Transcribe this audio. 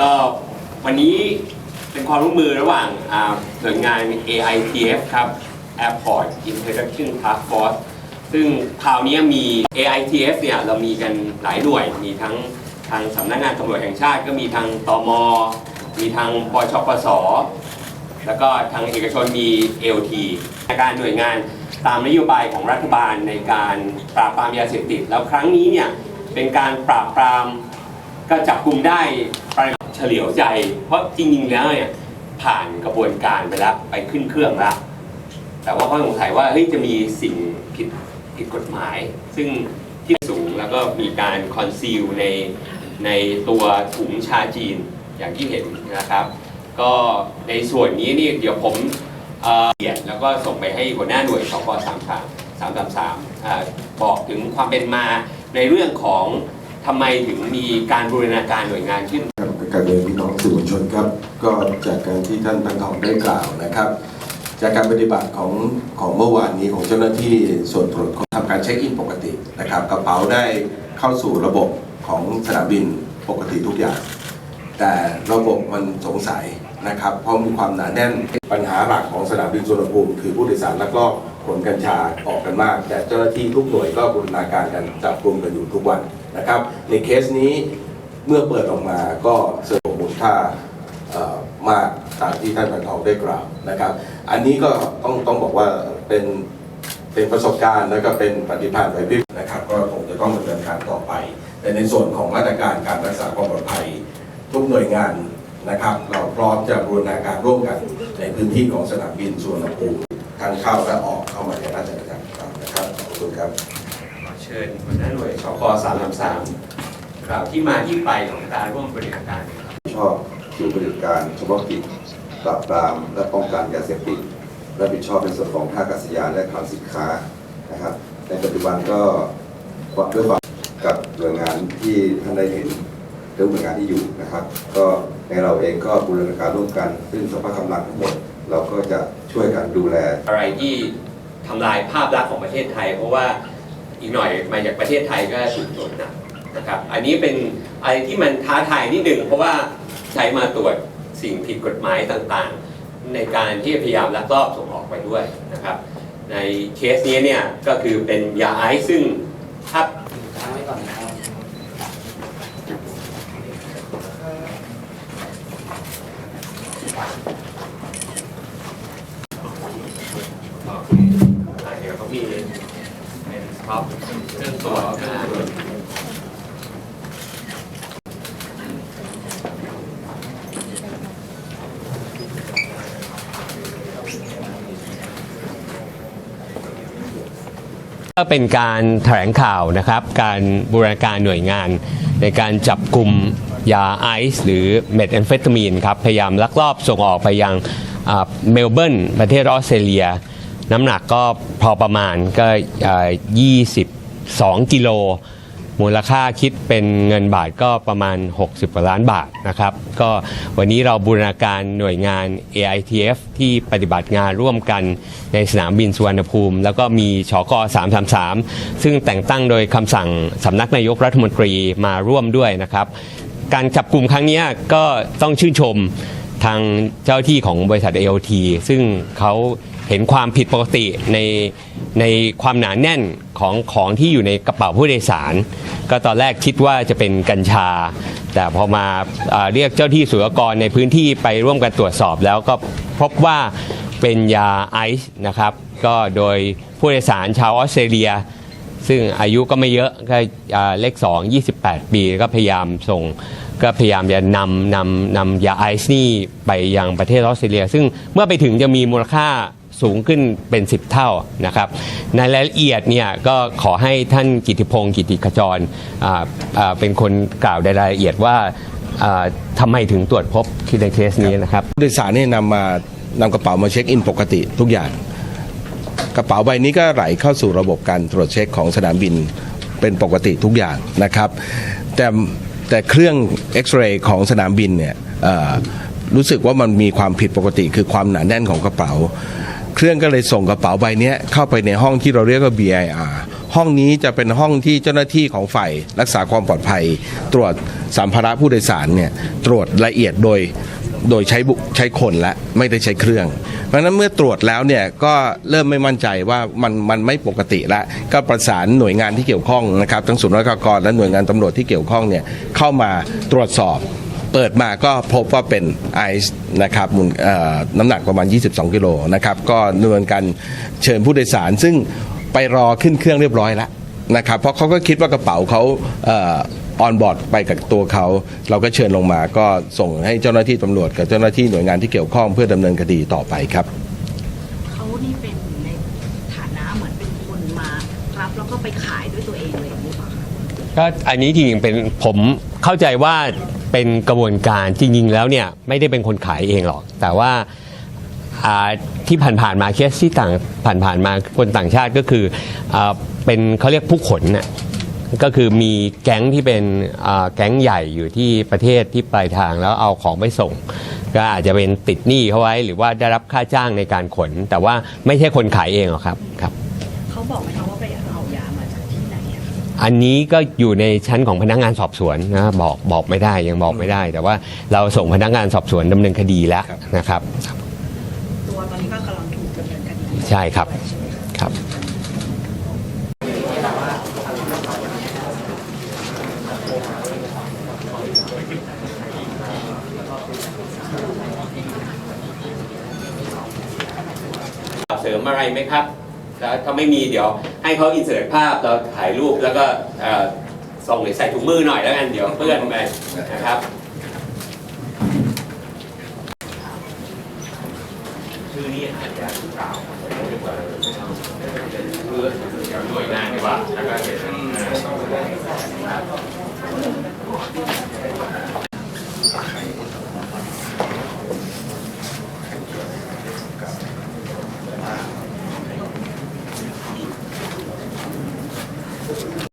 ก็วันนี้เป็นความร่วมมือระหว่างหน่วยงาน AITF ครับ Airport Introduction Task Force ซึ่งคราวนี้มี AITF เนี่ยเรามีกันหลายหน่วย มีทั้งทางสำนักงานตำรวจแห่งชาติก็มีทางตม มีทางปชปส แล้วก็ทางเอกชนมี LT ในการหน่วยงานตามนโยบายของรัฐบาลในการปราบปรามยาเสพติด แล้วครั้งนี้เนี่ยเป็นการปราบปรามก็จับกลุ่มได้ปริ เฉลียวใจ เพราะจริงๆแล้วเนี่ยผ่านกระบวนการไปแล้วไปขึ้นเครื่องแล้วแต่ว่าเขาสงสัยว่าเฮ้ยจะมีสิ่งผิดผิดกฎหมาย ซึ่งที่สูงแล้วก็มีการคอนซีลในในตัวถุงชาจีนอย่างที่เห็นนะครับ ก็ในส่วนนี้นี่เดี๋ยวผมเออเขียนแล้วก็ส่งไปให้หัวหน้าหน่วยสกสามสามสามสามสามบอกถึงความเป็นมาในเรื่องของทำไมถึงมีการบูรณาการหน่วยงานขึ้น การเรียนพี่น้องสื่อมวลชนครับ ก็จากการที่ท่านพันทองได้กล่าวนะครับ จากการปฏิบัติของของเมื่อวานนี้ของเจ้าหน้าที่ส่วนตรวจทำการเช็คอินปกตินะครับ กระเป๋าได้เข้าสู่ระบบของสนามบินปกติทุกอย่าง แต่ระบบมันสงสัยนะครับ เพราะมีความหนาแน่นปัญหาหลักของสนามบินสุวรรณภูมิคือผู้โดยสารลักลอบขนกัญชาออกกันมาก แต่เจ้าหน้าที่ทุกหน่วยก็บูรณาการกันจับกลุ่มกันอยู่ทุกวันนะครับ ในเคสนี้ เมื่อเปิดออกมาก็เสริมมูลค่ามากตามที่ท่านพันทองได้กล่าวนะครับ อันนี้ก็ต้องต้องบอกว่าเป็นเป็นประสบการณ์แล้วก็เป็นปฏิภาณไหวพริบนะครับ ก็คงจะต้องดำเนินการต่อไป แต่ในส่วนของมาตรการการรักษาความปลอดภัยทุกหน่วยงานนะครับ เราพร้อมจะบูรณาการร่วมกันในพื้นที่ของสนามบินสุวรรณภูมิทั้งเข้าและออกเข้ามาในราชอาณาจักรครับนะครับขอบคุณครับขอเชิญหัวหน้าหน่วยสกสามสามสาม กล่าวที่มาที่ไปของการร่วมบริหารการครับชอบศูนย์บริการเฉพาะกิจปราบปรามและป้องกันยาเสพติดรับผิดชอบในส่วนของท่าอากาศยานและคลังสินค้านะครับ ในปัจจุบันก็ด้วยความกับหน่วยงานที่ท่านได้เห็นเรื่องหน่วยงานที่อยู่นะครับ ก็ในเราเองก็บูรณาการร่วมกัน ซึ่งสภาพกำลังทั้งหมดเราก็จะช่วยกันดูแล อะไรที่ทำลายภาพลักษณ์ของประเทศไทย เพราะว่าอีกหน่อยมาจากประเทศไทยก็ถูกโจทย์หนัก นะครับอันนี้เป็นอะไรที่มันท้าทายนิดหนึ่งเพราะว่าใช้มาตรวจสิ่งผิดกฎหมายต่างๆ ในการที่พยายามลักลอบส่งออกไปด้วยนะครับ ในเคสนี้เนี่ยก็คือเป็นยาไอซ์ซึ่งถ้าค้างไว้ก่อนนะครับเดี๋ยวเขามีเป็นท็อปเรื่องตัวเครื่องตรวจ ก็เป็นการแถลงข่าวนะครับ การบูรณาการหน่วยงาน ในการจับกลุ่มยาไอซ์หรือเมทแอมเฟตามีนครับ พยายามลักลอบส่งออกไปยังเมลเบิร์นประเทศออสเตรเลีย น้ำหนักก็พอประมาณก็ 22 กิโล มูลค่าคิดเป็นเงินบาทก็ประมาณ 60กว่าล้านบาทนะครับ ก็วันนี้เราบูรณาการหน่วยงาน AITF ที่ปฏิบัติงานร่วมกันในสนามบินสุวรรณภูมิ แล้วก็มีชก333 ซึ่งแต่งตั้งโดยคำสั่งสำนักนายกรัฐมนตรีมาร่วมด้วยนะครับ การจับกลุ่มครั้งนี้ก็ต้องชื่นชม ทางเจ้าที่ของบริษัท AOT ซึ่งเขาเห็นความผิดปกติในในความหนาแน่นของของที่อยู่ในกระเป๋าผู้โดยสาร ก็ตอนแรกคิดว่าจะเป็นกัญชา แต่พอมาเอ่อเรียกเจ้าที่ศุลกากรในพื้นที่ไปร่วมกันตรวจสอบแล้วก็พบว่าเป็นยาไอซ์นะครับ ก็โดยผู้โดยสารชาวออสเตรเลีย ซึ่งอายุก็ไม่เยอะก็อ่เลข2 28 ปีก็พยายามส่ง ก็พยายามจะนำนำนำยาไอซ์นี่ไปยังประเทศออสเตรเลีย ซึ่งเมื่อไปถึงจะมีมูลค่าสูงขึ้นเป็น 10 เท่านะครับในรายละเอียดเนี่ยก็ขอให้ท่านกิติพงศ์กิติขจรเป็นคนกล่าวในรายละเอียดว่าอ่าทำไมถึงตรวจพบในเคสนี้นะครับผู้โดยสารนี่นำมานำกระเป๋ามาเช็คอินปกติทุกอย่าง กระเป๋าใบนี้ก็ไหลเข้าสู่ระบบการตรวจเช็คของสนามบินเป็นปกติทุกอย่างนะครับ แต่ แต่เครื่องเอ็กซเรย์ของสนามบินเนี่ยรู้สึกว่ามันมีความผิดปกติคือความหนาแน่นของกระเป๋า เครื่องก็เลยส่งกระเป๋าใบนี้เข้าไปในห้องที่เราเรียกว่า BIR ห้องนี้จะเป็นห้องที่เจ้าหน้าที่ของฝ่ายรักษาความปลอดภัย ตรวจสัมภาระผู้โดยสารเนี่ยตรวจละเอียดโดย โดยใช้บุใช้คนและไม่ได้ใช้เครื่อง เพราะฉะนั้นเมื่อตรวจแล้วเนี่ยก็เริ่มไม่มั่นใจว่ามันมันไม่ปกติล้วก็ประสานหน่วยงานที่เกี่ยวข้องนะครับทั้งศูนย์รักากรและหน่วยงานตำรวจที่เกี่ยวข้องเนี่ยเข้ามาตรวจสอบเปิดมาก็พบว่าเป็นไอซ์นะครับมูลน้ำหนักประมาณ 22 กิโลนะครับ ก็ดำเนินการเชิญผู้โดยสาร ซึ่งไปรอขึ้นเครื่องเรียบร้อยแล้วนะครับ เพราะเขาก็คิดว่ากระเป๋าเขา ออนบอร์ดไปกับตัวเขา เราก็เชิญลงมาก็ส่งให้เจ้าหน้าที่ตำรวจกับเจ้าหน้าที่หน่วยงานที่เกี่ยวข้องเพื่อดำเนินคดีต่อไปครับ เขานี่เป็นในฐานะเหมือนเป็นคนมารับแล้วก็ไปขายด้วยตัวเองเลยหรือเปล่าคะก็อันนี้จริงๆเป็นผมเข้าใจว่าเป็นกระบวนการจริงๆแล้วเนี่ยไม่ได้เป็นคนขายเองหรอก แต่ว่าอ่าที่ผ่านๆมาเคสที่ต่างผ่านๆมาคนต่างชาติก็คืออาเป็นเขาเรียกผู้ขนน่ะ ก็คือมีแก๊งที่เป็นอ่าแก๊งใหญ่อยู่ที่ประเทศที่ปลายทางแล้วเอาของไปส่ง ก็อาจจะเป็นติดหนี้เขาไว้ หรือว่าได้รับค่าจ้างในการขน แต่ว่าไม่ใช่คนขายเองหรอกครับครับเขาบอกไหมคะว่าไปเอายามาจากที่ไหนอะคะอันนี้ก็อยู่ในชั้นของพนักงานสอบสวนนะบอกบอกไม่ได้ยังบอกไม่ได้ แต่ว่าเราส่งพนักงานสอบสวนดำเนินคดีแล้วครับนะครับตัวตอนนี้ก็กำลังถูกดำเนินคดีใช่ครับครับ มอะไรไหมครับ แล้วถ้าไม่มีเดี๋ยวให้เขาอินเสิร์ตภาพเราถ่ายรูปแล้วก็ส่งหรือใส่ถุงมือหน่อยแล้วกันเดี๋ยวเพื่อนไปนะครับชื่อนี้อาจจะกล่าวหน่วยงานดีกว่าแล้วก็เป็น